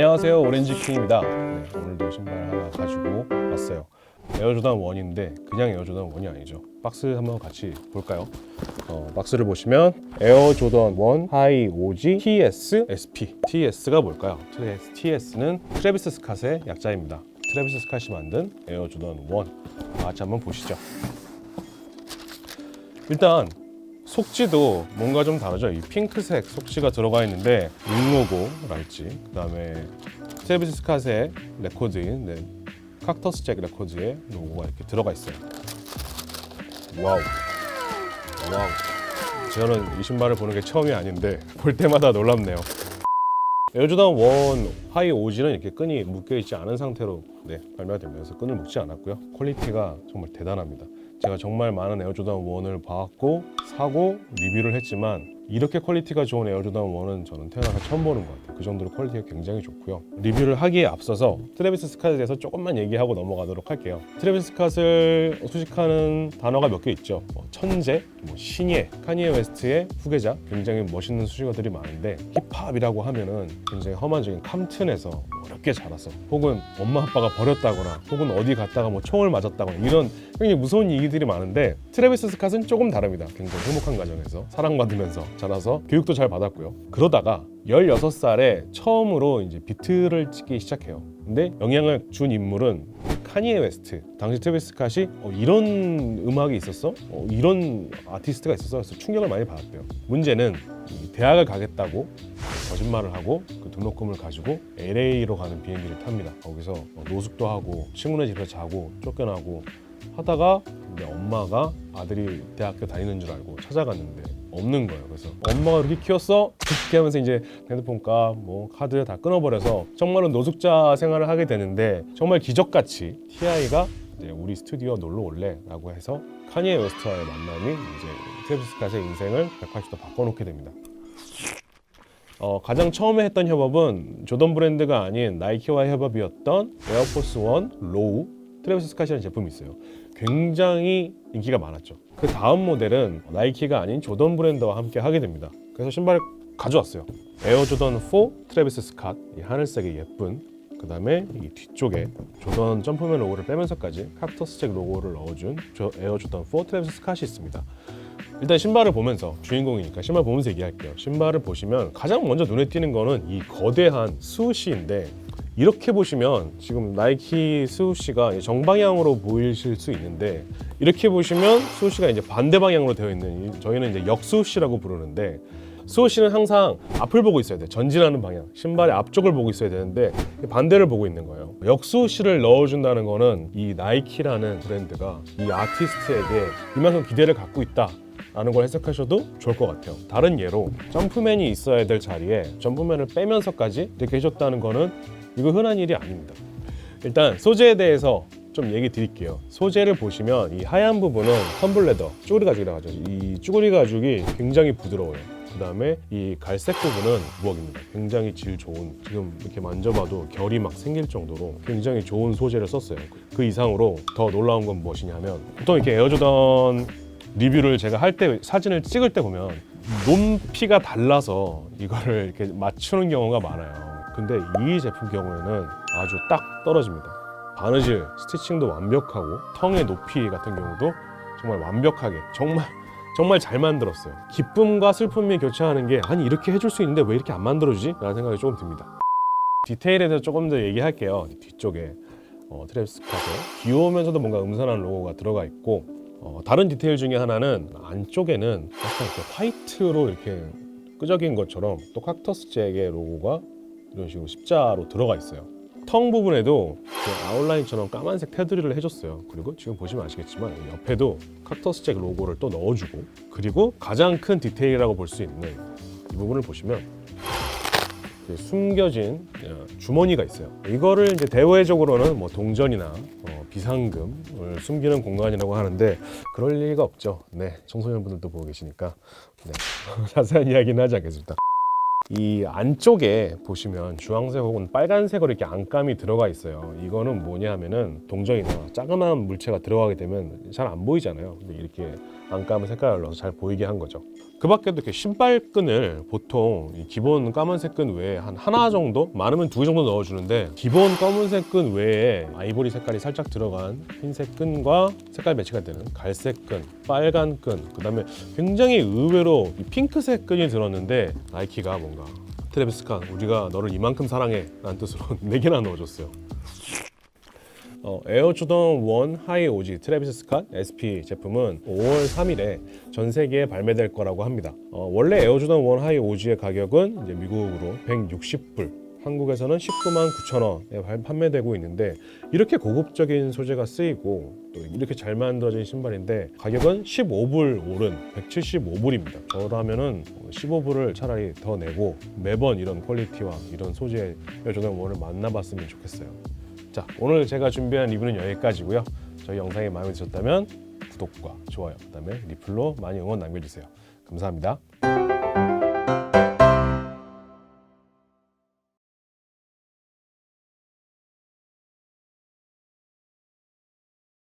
안녕하세요. 오렌지킹입니다. 네, 오늘도 신발 하나 가지고 왔어요. 에어조단 1인데 그냥 에어조단 1이 아니죠. 박스 한번 같이 볼까요? 어, 박스를 보시면 에어조던 1 하이 오지 TS SP TS가 뭘까요? TS는 트래비스 스캇의 약자입니다. 트래비스 스캇이 만든 에어조던 1 같이 한번 보시죠. 일단 속지도 뭔가 좀 다르죠. 이 핑크색 속지가 들어가 있는데 윙로고랄지 그다음에 트래비스 스캇의 레코드인 네, 칵터스 잭 레코드의 로고가 이렇게 들어가 있어요. 와우, 와우. 저는 이 신발을 보는 게 처음이 아닌데 볼 때마다 놀랍네요. 에어조단 1 하이 오지는 이렇게 끈이 묶여 있지 않은 상태로 네, 발매가 되면서 끈을 묶지 않았고요. 퀄리티가 정말 대단합니다. 제가 정말 많은 에어조단 1을 봐왔고 사고 리뷰를 했지만 이렇게 퀄리티가 좋은 에어조단 1은 저는 태어나서 처음 보는 것 같아요. 그 정도로 퀄리티가 굉장히 좋고요. 리뷰를 하기에 앞서서 트래비스 스캇에 대해서 조금만 얘기하고 넘어가도록 할게요. 트래비스 스캇을 수식하는 단어가 몇 개 있죠. 뭐 천재, 뭐 신예, 카니에 웨스트의 후계자, 굉장히 멋있는 수식어들이 많은데 힙합이라고 하면은 굉장히 험한적인 캄튼에서 어렵게 자라서 혹은 엄마 아빠가 버렸다거나 혹은 어디 갔다가 뭐 총을 맞았다거나 이런 굉장히 무서운 얘기들이 많은데 트래비스 스캇은 조금 다릅니다. 굉장히 행복한 가정에서 사랑받으면서 자라서 교육도 잘 받았고요. 그러다가 16살에 처음으로 이제 비트를 찍기 시작해요. 근데 영향을 준 인물은 카니에 웨스트. 당시 트래비스 스캇이 어, 이런 음악이 있었어? 어, 이런 아티스트가 있었어? 그래서 충격을 많이 받았대요. 문제는 이 대학을 가겠다고 거짓말을 하고 그 등록금을 가지고 LA로 가는 비행기를 탑니다. 거기서 어, 노숙도 하고 친구네 집에서 자고 쫓겨나고 하다가 이제 엄마가 아들이 대학교 다니는 줄 알고 찾아갔는데 없는 거예요. 그래서 엄마가 그렇게 키웠어? 그렇게 하면서 이제 핸드폰 값, 뭐 카드 다 끊어버려서 정말로 노숙자 생활을 하게 되는데 정말 기적같이 TI가 우리 스튜디오 놀러 올래라고 해서 카니에 웨스트와의 만남이 이제 트래비스 스캇의 인생을 180도 바꿔놓게 됩니다. 어, 가장 처음에 했던 협업은 조던 브랜드가 아닌 나이키와 협업이었던 에어포스 원 로우 트래비스 스캇이라는 제품이 있어요. 굉장히 인기가 많았죠. 그 다음 모델은 나이키가 아닌 조던 브랜드와 함께 하게 됩니다. 그래서 신발을 가져왔어요. 에어 조던 4 트래비스 스캇 이 하늘색의 예쁜 그 다음에 이 뒤쪽에 조던 점프맨 로고를 빼면서까지 칵터스 잭 로고를 넣어준 조- 에어 조던 4 트래비스 스캇이 있습니다. 일단 신발을 보면서 주인공이니까 신발 보면서 얘기할게요. 신발을 보시면 가장 먼저 눈에 띄는 거는 이 거대한 스우시인데 이렇게 보시면 지금 나이키 스우시가 정방향으로 보이실 수 있는데 이렇게 보시면 스우시가 이제 반대 방향으로 되어 있는 이- 저희는 이제 역스우시라고 부르는데 스우시는 항상 앞을 보고 있어야 돼. 전진하는 방향. 신발의 앞쪽을 보고 있어야 되는데 반대를 보고 있는 거예요. 역스우시를 넣어준다는 거는 이 나이키라는 브랜드가 이 아티스트에게 이만큼 기대를 갖고 있다. 라는 걸 해석하셔도 좋을 것 같아요. 다른 예로 점프맨이 있어야 될 자리에 점프맨을 빼면서까지 이렇게 해줬다는 거는 이거 흔한 일이 아닙니다. 일단 소재에 대해서 좀 얘기 드릴게요. 소재를 보시면 이 하얀 부분은 텀블레더, 쭈구리 가죽이라고 하죠. 이 쭈구리 가죽이 굉장히 부드러워요. 그 다음에 이 갈색 부분은 무역입니다. 굉장히 질 좋은, 지금 이렇게 만져봐도 결이 막 생길 정도로 굉장히 좋은 소재를 썼어요. 그 이상으로 더 놀라운 건 무엇이냐면 보통 이렇게 에어조던 리뷰를 제가 할 때 사진을 찍을 때 보면 높이가 달라서 이거를 이렇게 맞추는 경우가 많아요. 근데 이 제품 경우에는 아주 딱 떨어집니다. 바느질, 스티칭도 완벽하고 텅의 높이 같은 경우도 정말 완벽하게 정말 정말 잘 만들었어요. 기쁨과 슬픔이 교차하는 게 아니 이렇게 해줄 수 있는데 왜 이렇게 안 만들어주지? 라는 생각이 조금 듭니다. 디테일에 대해서 조금 더 얘기할게요. 뒤쪽에 어, 트랩스 컷에 귀여우면서도 뭔가 음산한 로고가 들어가 있고 어, 다른 디테일 중에 하나는 안쪽에는 약간 이렇게 화이트로 이렇게 끄적인 것처럼 또 칵터스 잭의 로고가 이런 식으로 십자로 들어가 있어요. 텅 부분에도 그 아웃라인처럼 까만색 테두리를 해줬어요. 그리고 지금 보시면 아시겠지만 옆에도 칵터스 잭 로고를 또 넣어주고 그리고 가장 큰 디테일이라고 볼 수 있는 이 부분을 보시면 숨겨진 어, 주머니가 있어요. 이거를 이제 대외적으로는 뭐 동전이나 어, 비상금을 숨기는 공간이라고 하는데 그럴 리가 없죠. 네, 청소년분들도 보고 계시니까 네. 자세한 이야기는 하지 않겠습니다. 이 안쪽에 보시면 주황색 혹은 빨간색으로 이렇게 안감이 들어가 있어요. 이거는 뭐냐 하면은 동전이나 자그마한 물체가 들어가게 되면 잘 안 보이잖아요. 근데 이렇게 안감을 색깔을 넣어서 잘 보이게 한 거죠. 그 밖에도 이렇게 신발끈을 보통 이 기본 까만색 끈 외에 한 하나 정도 많으면 두 개 정도 넣어주는데 기본 검은색 끈 외에 아이보리 색깔이 살짝 들어간 흰색 끈과 색깔 매치가 되는 갈색 끈, 빨간 끈, 그 다음에 굉장히 의외로 이 핑크색 끈이 들었는데 나이키가 뭔가 트래비스 칸 우리가 너를 이만큼 사랑해 라는 뜻으로 네 개나 넣어줬어요. 어, 에어 조던 1 하이 오지 트래비스 스캇 SP 제품은 5월 3일에 전 세계에 발매될 거라고 합니다. 어, 원래 에어 조던 1 하이 오지의 가격은 이제 미국으로 160불, 한국에서는 19만 9천 원에 발- 판매되고 있는데 이렇게 고급적인 소재가 쓰이고 또 이렇게 잘 만들어진 신발인데 가격은 15불 오른 175불입니다. 저라면은 15불을 차라리 더 내고 매번 이런 퀄리티와 이런 소재의 조던 1을 만나봤으면 좋겠어요. 자 오늘 제가 준비한 리뷰는 여기까지고요 저희 영상이 마음에 드셨다면 구독과 좋아요 그다음에 리플로 많이 응원 남겨주세요 감사합니다